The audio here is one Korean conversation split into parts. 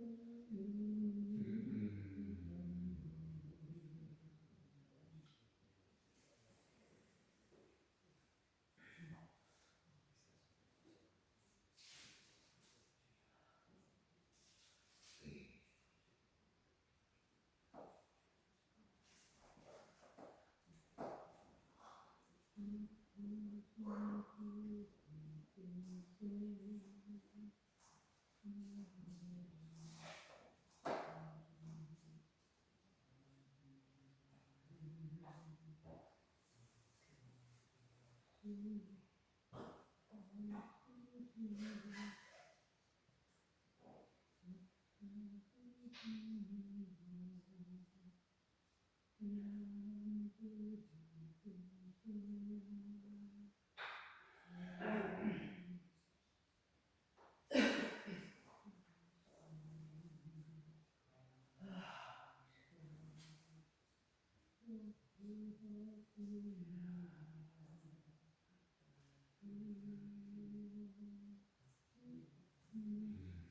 Mm-hmm. Mm-hmm. Mm-hmm.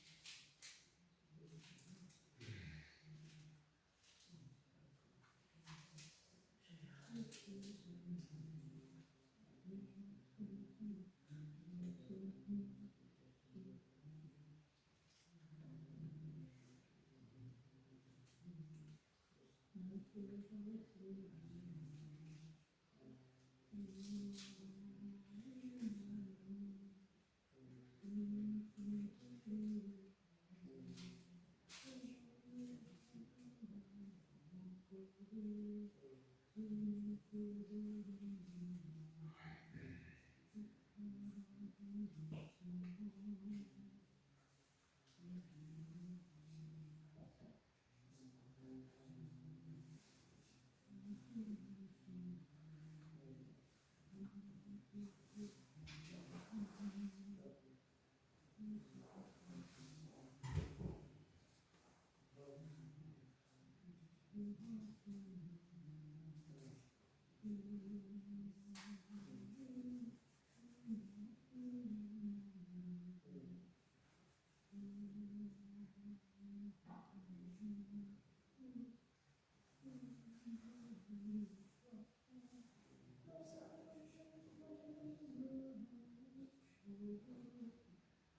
Amen. Mm-hmm.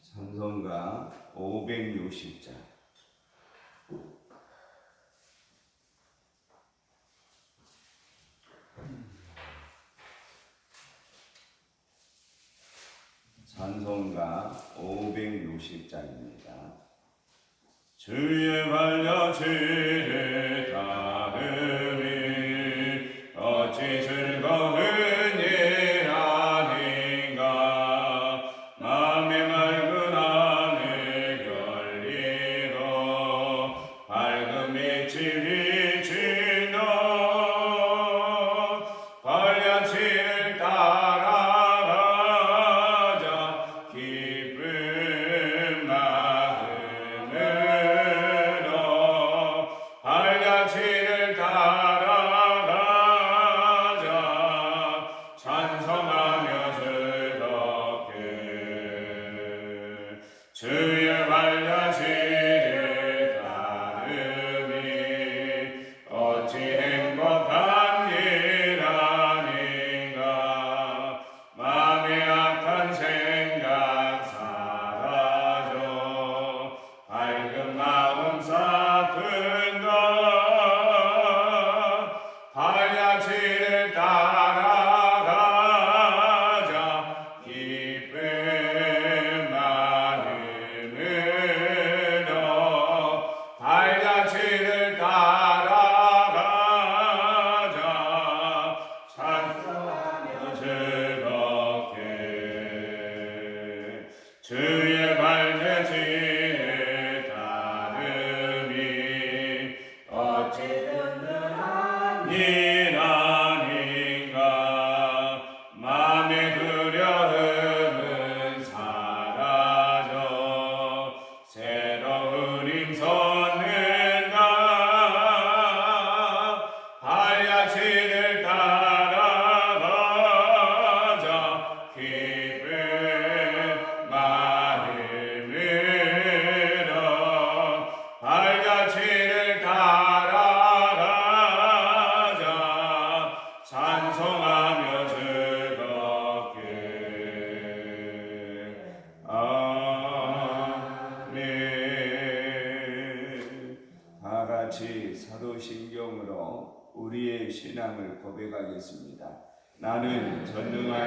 찬송가 560장 찬송가 560장입니다. 주의 발려치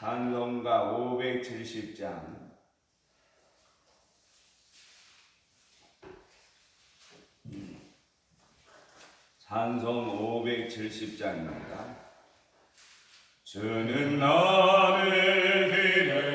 찬송가 570장 찬송 570장입니다. 주는 나를 기르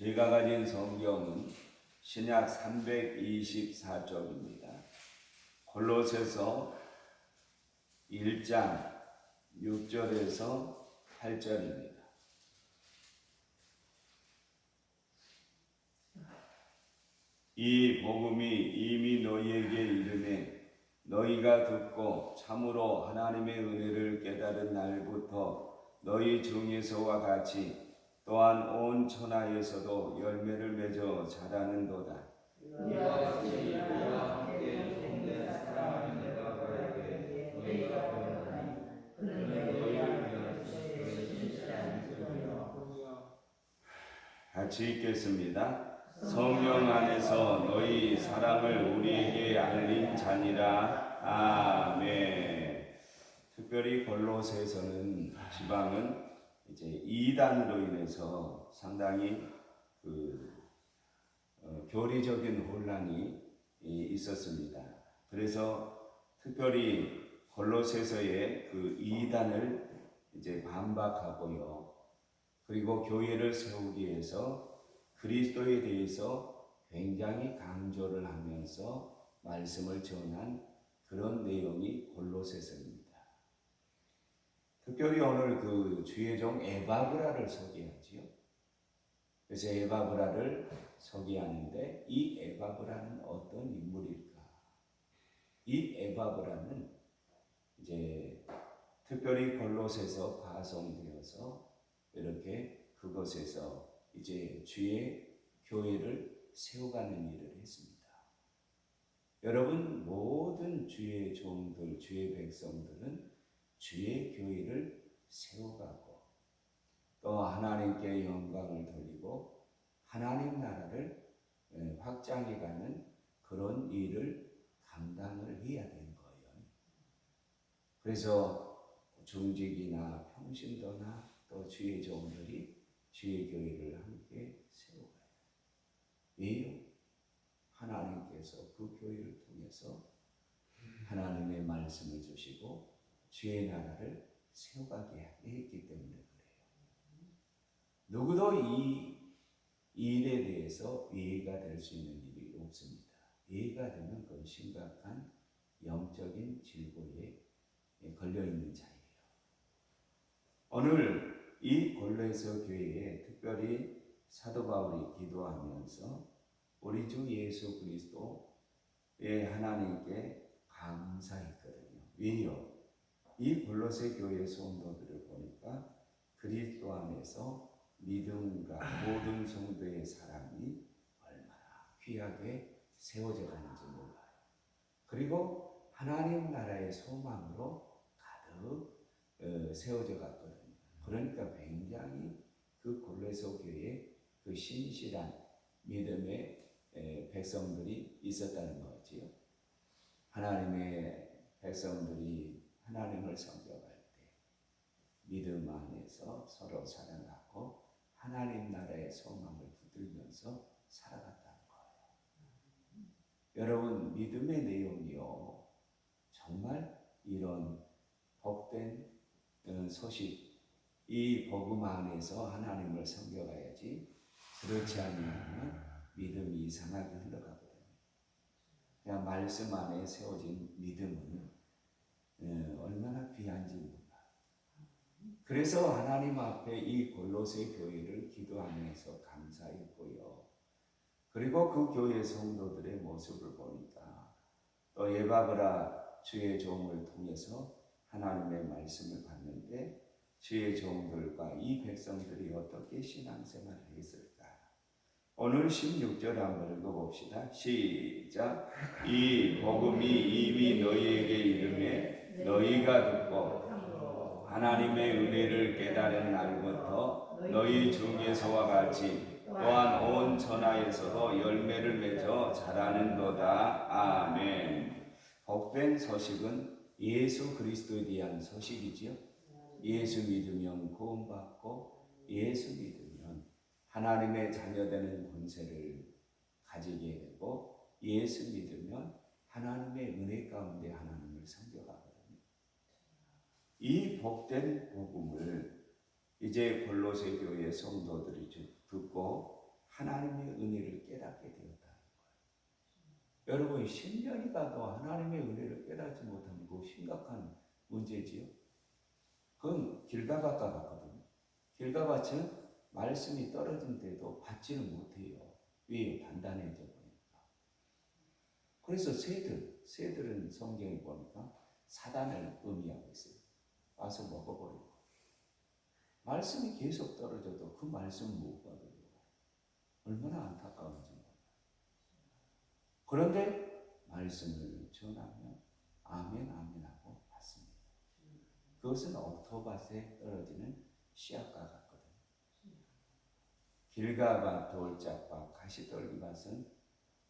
제가 가진 성경은 신약 324쪽입니다. 골로새서 1장 6절에서 8절입니다. 이 복음이 이미 너희에게 이르매 너희가 듣고 참으로 하나님의 은혜를 깨달은 날부터 너희 중에서와 같이 또한 온 천하에서도 열매를 맺어 자라는도다. 같이 읽겠습니다. 성령 안에서 너희 사랑을 우리에게 알린 자니라. 아멘. 특별히 골로새에서는 지방은 이제 이단으로 인해서 상당히 그 어, 교리적인 혼란이 이- 있었습니다. 그래서 특별히 골로새서의 그 이단을 이제 반박하고요. 그리고 교회를 세우기 위해서 그리스도에 대해서 굉장히 강조를 하면서 말씀을 전한 그런 내용이 골로새서입니다. 특별히 오늘 그 주의 종 에바브라를 소개하지요. 그래서 에바브라를 소개하는데 이 에바브라는 어떤 인물일까? 이 에바브라는 이제 특별히 골로새서 파송되어서 이렇게 그곳에서 이제 주의 교회를 세워가는 일을 했습니다. 여러분 모든 주의 종들, 주의 백성들은 주의 교회를 세워가고 또 하나님께 영광을 돌리고 하나님 나라를 예, 확장해가는 그런 일을 감당을 해야 되는 거예요. 그래서 중직이나 평신도나 또 주의 종들이 주의 교회를 함께 세워가요. 왜요? 하나님께서 그 교회를 통해서 하나님의 말씀을 주시고 주의 나라를 세워가게 했기 때문에 그래요. 누구도 이 일에 대해서 이해가 될 수 있는 일이 없습니다. 이해가 되면 그건 심각한 영적인 질고에 걸려 있는 자예요. 오늘 이 골로에서 교회에 특별히 사도 바울이 기도하면서 우리 주 예수 그리스도의 하나님께 감사했거든요. 왜요? 이 골로새 교회 성도들을 보니까 그리스도 안에서 믿음과 모든 성도의 사랑이 얼마나 귀하게 세워져 가는지 몰라요. 그리고 하나님 나라의 소망으로 가득 어, 세워져 갔거든요. 그러니까 굉장히 그 골로새 교회에 그 신실한 믿음의 에, 백성들이 있었다는 거지요. 하나님의 백성들이 하나님을 섬겨갈 때 믿음 안에서 서로 사랑하고 하나님 나라의 소망을 붙들면서 살아갔다는 거예요. 여러분 믿음의 내용이요 정말 이런 복된 어, 소식 이 복음 안에서 하나님을 섬겨가야지 그렇지 않으면 믿음이 이상하게 흘러가거든요. 그냥 말씀 안에 세워진 믿음은 어, 얼마나 귀한지 몰라. 그래서 하나님 앞에 이 골로새 교회를 기도하면서 감사했고요. 그리고 그 교회 성도들의 모습을 보니까 또 예바브라 주의 종을 통해서 하나님의 말씀을 받는데 주의 종들과 이 백성들이 어떻게 신앙생활을 했을까? 오늘 16절 한번 읽어봅시다. 시작. 이 복음이 이미 너희에게 이르매 너희가 듣고 하나님의 은혜를 깨달은 날부터 너희 중에서와 같이 또한 온 천하에서도 열매를 맺어 자라는도다. 아멘. 복된 소식은 예수 그리스도에 대한 소식이지요. 예수 믿으면 구원받고 예수 믿으면 하나님의 자녀되는 권세를 가지게 되고 예수 믿으면 하나님의 은혜 가운데 하나님을 섬겨가거든요. 이 복된 복음을 이제 골로새 교회 성도들이 듣고 하나님의 은혜를 깨닫게 되었다는 거예요. 여러분 10년이 가도 하나님의 은혜를 깨닫지 못하면 그 심각한 문제지요. 그건 길가밭과 같거든요. 길가밭은 말씀이 떨어진 데도 받지는 못해요. 왜? 단단해져 보니까. 그래서 새들, 새들은 성경에 보니까 사단을 의미하고 있어요. 와서 먹어버리고. 말씀이 계속 떨어져도 그 말씀 못 받아요. 얼마나 안타까운지 몰라요. 그런데 말씀을 전하면 아멘 아멘 하고 받습니다. 그것은 옥토밭에 떨어지는 씨앗과 같거든요. 길가밭, 돌짝밭, 가시떨기밭은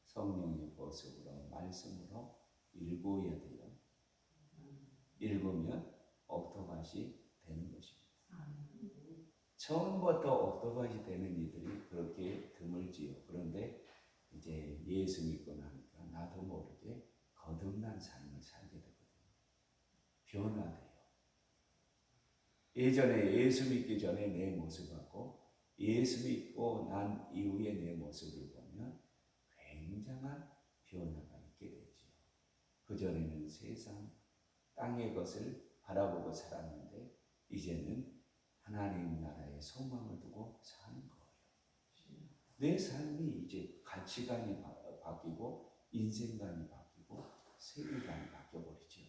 성령의 보습으로 말씀으로 일구어야 돼요. 읽으면 옥토밭이 되는 것입니다. 처음부터 옥토밭이 되는 이들이 그렇게 드물지요. 그런데 이제 예수 믿고 나니까 나도 모르게 거듭난 삶을 살게 되거든요. 변화돼요. 예전에 예수 믿기 전에 내 모습하고 예수 믿고 난 이후에 내 모습을 보면 굉장한 변화가 있게 되지요. 그전에는 세상, 땅의 것을 바라보고 살았는데 이제는 하나님 나라의 소망을 두고 사는 거예요. 내 삶이 이제 가치관이 바, 바뀌고 인생관이 바뀌고 세계관이 바뀌어버리죠.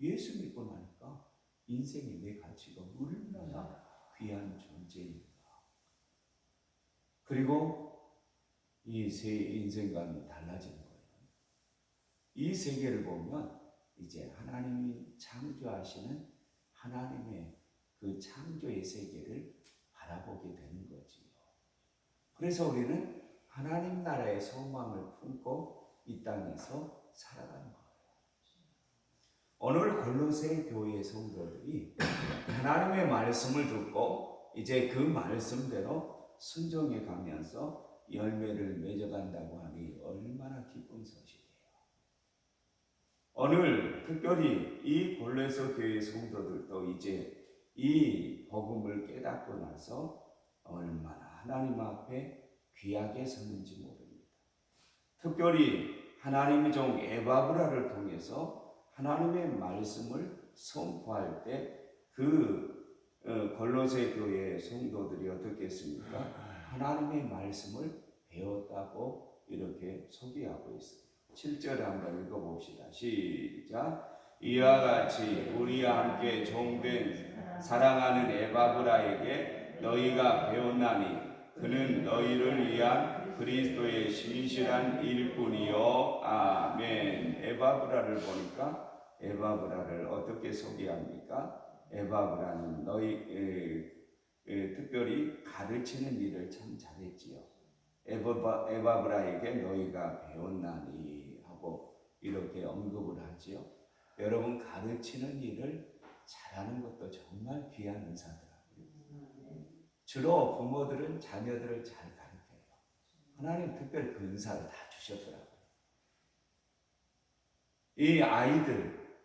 예수 믿고 나니까 인생의 내 가치가 얼마나 귀한 존재인가. 그리고 이새 인생관이 달라지는 거예요. 이 세계를 보면 이제 하나님이 창조하시는 하나님의 그 창조의 세계를 바라보게 되는 거지요. 그래서 우리는 하나님 나라의 소망을 품고 이 땅에서 살아가는 거예요. 오늘 골로새 교회 성도들이 하나님의 말씀을 듣고 이제 그 말씀대로 순종해 가면서 열매를 맺어간다고 하니 얼마나 기쁜 소식이에요. 오늘 특별히 이 골로새 교회 성도들도 이제 이 복음을 깨닫고 나서 얼마나 하나님 앞에 귀하게 섰는지 모릅니다. 특별히 하나님의 종 에바브라를 통해서 하나님의 말씀을 선포할 때그 어, 골로새 교회 성도들이 어떻게 했습니까? 하나님의 말씀을 배웠다고 이렇게 소개하고 있습니다. 7절 한번 읽어봅시다. 시작. 이와 같이 우리와 함께 종된 사랑하는 에바브라에게 너희가 배웠나니 그는 너희를 위한 그리스도의 신실한 일꾼이요 아멘. 에바브라를 보니까 에바브라를 어떻게 소개합니까? 에바브라는 너희 에, 에, 특별히 가르치는 일을 참 잘했지요. 에바바, 에바브라에게 너희가 배웠나니 이렇게 언급을 하지요. 여러분 가르치는 일을 잘하는 것도 정말 귀한 은사더라고요. 주로 부모들은 자녀들을 잘 가르쳐요. 하나님 특별히 그 은사를 다 주셨더라고요. 이 아이들,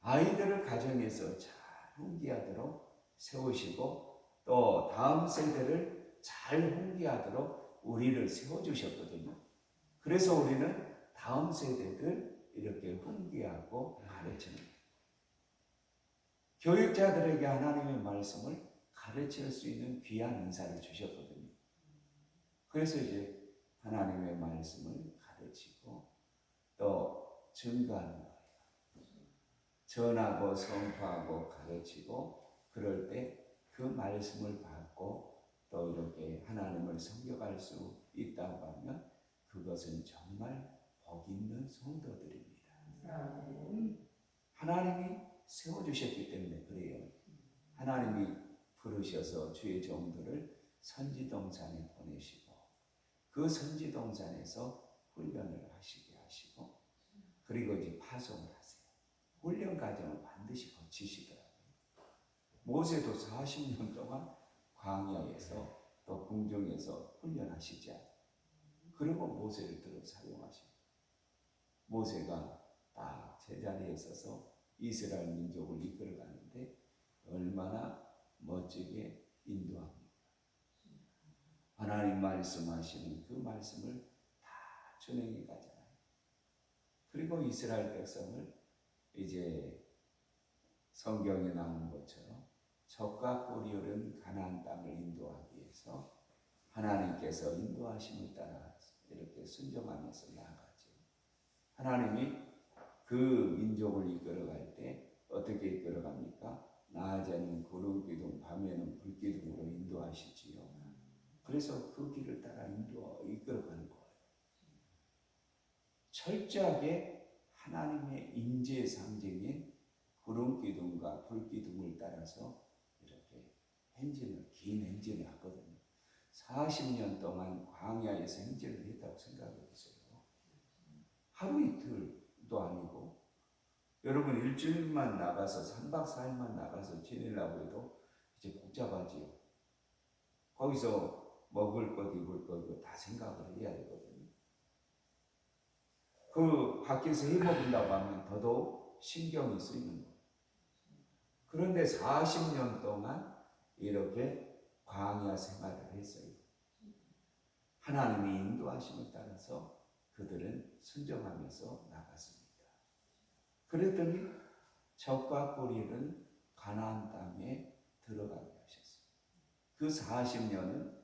아이들을 가정에서 잘 훈계하도록 세우시고 또 다음 세대를 잘 훈계하도록 우리를 세워주셨거든요. 그래서 우리는 다음 세대들 이렇게 훈계하고 가르치는 거예요. 교육자들에게 하나님의 말씀을 가르칠 수 있는 귀한 은사를 주셨거든요. 그래서 이제 하나님의 말씀을 가르치고 또 증거하는 거예요. 전하고 선포하고 가르치고 그럴 때 그 말씀을 받고 또 이렇게 하나님을 섬겨갈 수 있다고 하면 그것은 정말 복 있는 성도들입니다. 하나님이 세워주셨기 때문에 그래요. 하나님이 부르셔서 주의 종들을 선지동산에 보내시고 그 선지동산에서 훈련을 하시게 하시고 그리고 이제 파송을 하세요. 훈련 과정을 반드시 거치시더라고요. 모세도 40년 동안 광야에서 또 궁정에서 훈련하시지 않아요. 그리고 모세를 들어 사용하시고 모세가 딱 제자리에 서서 이스라엘 민족을 이끌어가는데 얼마나 멋지게 인도합니까? 하나님 말씀하시는 그 말씀을 다 준행해 가잖아요. 그리고 이스라엘 백성을 이제 성경에 나온 것처럼 적과 꿀이 흐른 가나안 땅을 인도하기 위해서 하나님께서 인도하심을 따라 이렇게 순종하면서 나아가죠. 하나님이 그 민족을 이끌어갈 때 어떻게 이끌어갑니까? 낮에는 구름 기둥, 밤에는 불 기둥으로 인도하시지요. 그래서 그 길을 따라 인도 이끌어가는 거예요. 철저하게 하나님의 임재의 상징인 구름 기둥과 불 기둥을 따라서 이렇게 행진을 긴 행진을 하거든요. 40년 동안 광야에서 행진을 했다고 생각해 보세요. 하루 이틀도 아니고 여러분 일주일만 나가서 3박 4일만 나가서 지내려고 해도 이제 복잡하지요. 거기서 먹을 것, 입을 것, 이거 다 생각을 해야 되거든요. 그 밖에서 해 먹는다고 하면 더더욱 신경이 쓰이는 거예요. 그런데 40년 동안 이렇게 광야 생활을 했어요. 하나님의 인도하심을 따라서 그들은 순종하면서 나갔습니다. 그랬더니 적과 꼬리는 가나안 땅에 들어가게 하셨어요. 그 40년은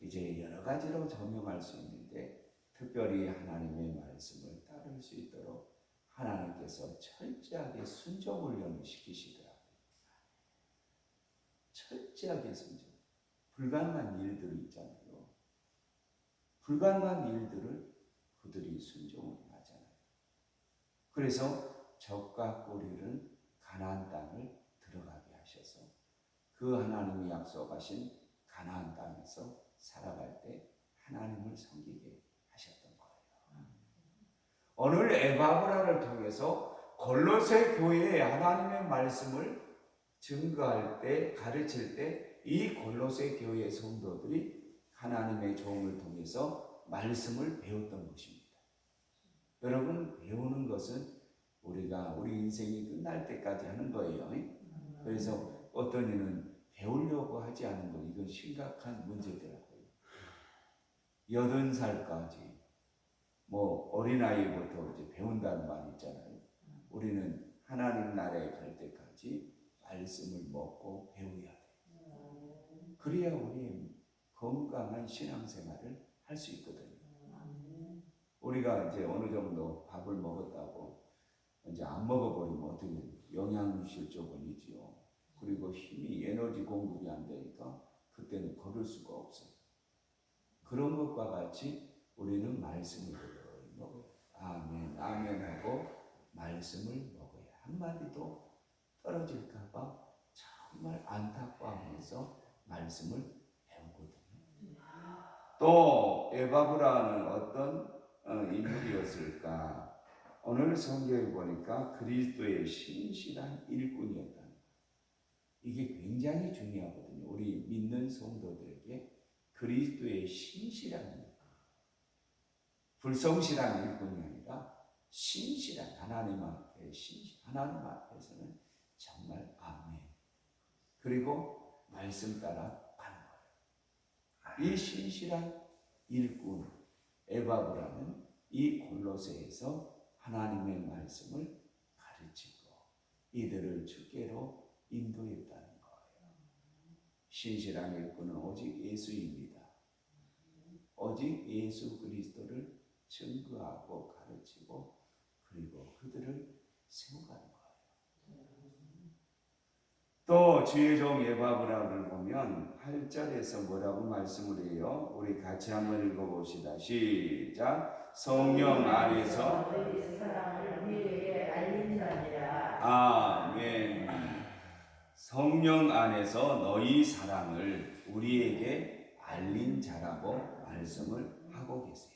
이제 여러 가지로 조명할 수 있는데 특별히 하나님의 말씀을 따를 수 있도록 하나님께서 철저하게 순종 훈련을 시키시더라고요. 철저하게 순종. 불가능한 일들이 있잖아요. 불가능한 일들을 그들이 순종을 하잖아요. 그래서 적과 꼬리는 가나안 땅을 들어가게 하셔서 그 하나님이 약속하신 가나안 땅에서 살아갈 때 하나님을 섬기게 하셨던 거예요. 오늘 에바브라를 통해서 골로새 교회에 하나님의 말씀을 증거할 때 가르칠 때 이 골로새 교회 성도들이 하나님의 도움을 통해서 말씀을 배웠던 것입니다. 여러분 배우는 것은 우리가 우리 인생이 끝날 때까지 하는 거예요. 그래서 어떤 이는 배우려고 하지 않은 것 이건 심각한 문제더라고요. 여든 살까지 뭐 어린아이부터 이제 배운다는 말 있잖아요. 우리는 하나님 나라에 갈 때까지 말씀을 먹고 배워야 돼. 그래야 우리 건강한 신앙생활을 할 수 있거든요. 우리가 이제 어느 정도 밥을 먹었다고 이제 안 먹어버리면 어떻게 영양실조건이지요. 그리고 힘이 에너지 공급이 안 되니까 그때는 걸을 수가 없어요. 그런 것과 같이 우리는 말씀을 먹어요. 아멘, 아멘 하고 말씀을 먹어야 한마디도 떨어질까봐 정말 안타까워하면서 말씀을. 또 에바브라는 어떤 어, 인물이었을까? 오늘 성경에 보니까 그리스도의 신실한 일꾼이었다. 이게 굉장히 중요하거든요. 우리 믿는 성도들에게 그리스도의 신실한. 불성실한 일꾼이 아니라 신실한 하나님 앞에 신실, 하나님 앞에서는 정말 아멘. 그리고 말씀 따라. 이 신실한 일꾼 에바브라는 이 골로새에서 하나님의 말씀을 가르치고 이들을 주께로 인도했다는 거예요. 신실한 일꾼은 오직 예수입니다. 오직 예수 그리스도를 증거하고 가르치고 그리고 그들을 세워가는 거예요. 또 주의 종 예바브라를 보면 8절에서 뭐라고 말씀을 해요? 우리 같이 한번 읽어봅시다. 시작. 성령 안에서. 아멘. 성령 안에서 너희 사랑을 우리에게 알린 자라고 말씀을 하고 계세요.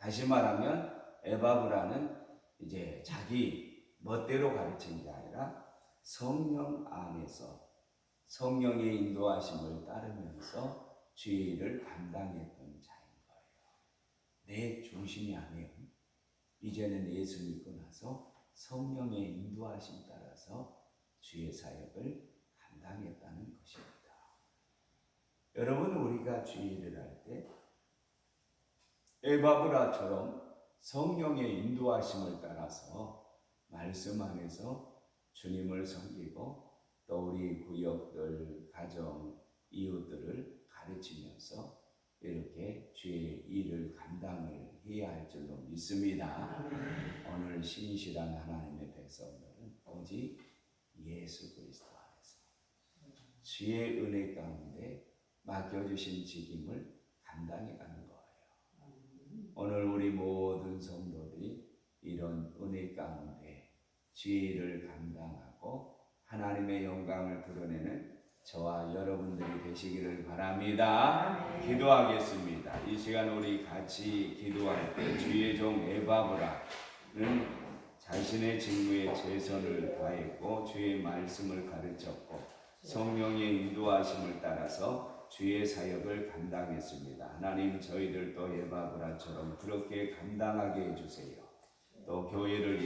다시 말하면 에바브라는 이제 자기 멋대로 가르친 게 아니라 성령 안에서 성령의 인도하심을 따르면서 일을 감당했던 자인 거예요. 내 중심이 아니에요. 이제는 예수 믿고 나서 성령의 인도하심 따라서 주의 사역을 감당했다는 것입니다. 여러분 우리가 일을 할때 에바브라처럼 성령의 인도하심을 따라서 말씀 안에서 주님을 섬기고 또 우리 구역들, 가정, 이웃들을 가르치면서 이렇게 주의 일을 감당을 해야 할 줄로 믿습니다. 오늘 신실한 하나님의 백성들은 오직 예수 그리스도 안에서 주의 은혜 가운데 맡겨주신 직임을 감당해 가는 거예요. 오늘 우리 모든 성도들이 이런 은혜 가운데 일을 감당하고 하나님의 영광을 드러내는 저와 여러분들이 되시기를 바랍니다. 기도하겠습니다. 이 시간 우리 같이 기도할 때 주의 종 에바브라는 자신의 직무에 최선을 다했고 주의 말씀을 가르쳤고 성령의 인도하심을 따라서 주의 사역을 감당했습니다. 하나님 저희들도 에바브라처럼 그렇게 감당하게 해주세요. 또 교회를 위해